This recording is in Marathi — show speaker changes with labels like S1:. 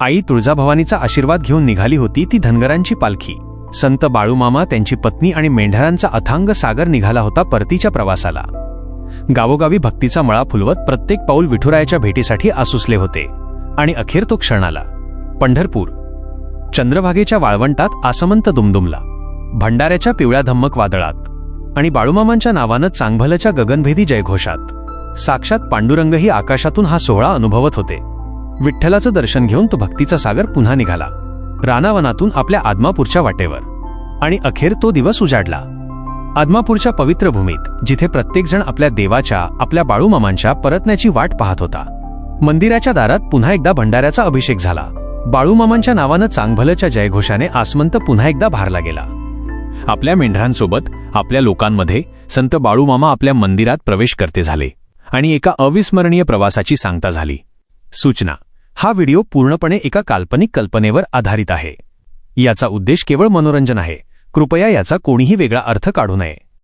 S1: आई तुळजाभवानीचा आशीर्वाद घेऊन निघाली होती ती धनगरांची पालखी. संत बाळूमामा त्यांची पत्नी आणि मेंढरांचा अथांग सागर निघाला होता परतीच्या प्रवासाला. गावोगावी भक्तीचा मळा फुलवत प्रत्येक पाऊल विठुरायाच्या भेटीसाठी आसुसले होते. आणि अखेर तो क्षण आला. पंढरपूर. चंद्रभागेच्या वाळवंटात आसमंत दुमदुमला. भंडाऱ्याच्या पिवळ्या धम्मक वादळात. आणि बाळूमामांच्या नावानं चांगभलच्या गगनभेदी जयघोषात. साक्षात पांडुरंगही आकाशातून हा सोहळा अनुभवत होते. विठ्ठलाचं दर्शन घेऊन तो भक्तीचा सागर पुन्हा निघाला. रानावनातून आपल्या आदमापूरच्या वाटेवर. आणि अखेर तो दिवस उजाडला. आदमापूरच्या पवित्र भूमीत जिथे प्रत्येकजण आपल्या देवाच्या आपल्या बाळूमामांच्या परतण्याची वाट पाहत होता. मंदिराच्या दारात पुन्हा एकदा भंडाऱ्याचा अभिषेक झाला. बाळूमामांच्या नावानं चांगभलच्या जयघोषाने आसमंत पुन्हा एकदा भारला गेला. आपल्या मेंढरांसोबत आपल्या लोकांमध्ये संत बाळूमामा आपल्या मंदिरात प्रवेश करते झाले. आणि एका अविस्मरणीय प्रवासाची सांगता झाली. सूचना हा व्हिडिओ पूर्णपणे एका काल्पनिक कल्पनेवर आधारित आहे. याचा उद्देश केवळ मनोरंजन आहे. कृपया याचा कोणीही वेगळा अर्थ काढू नये.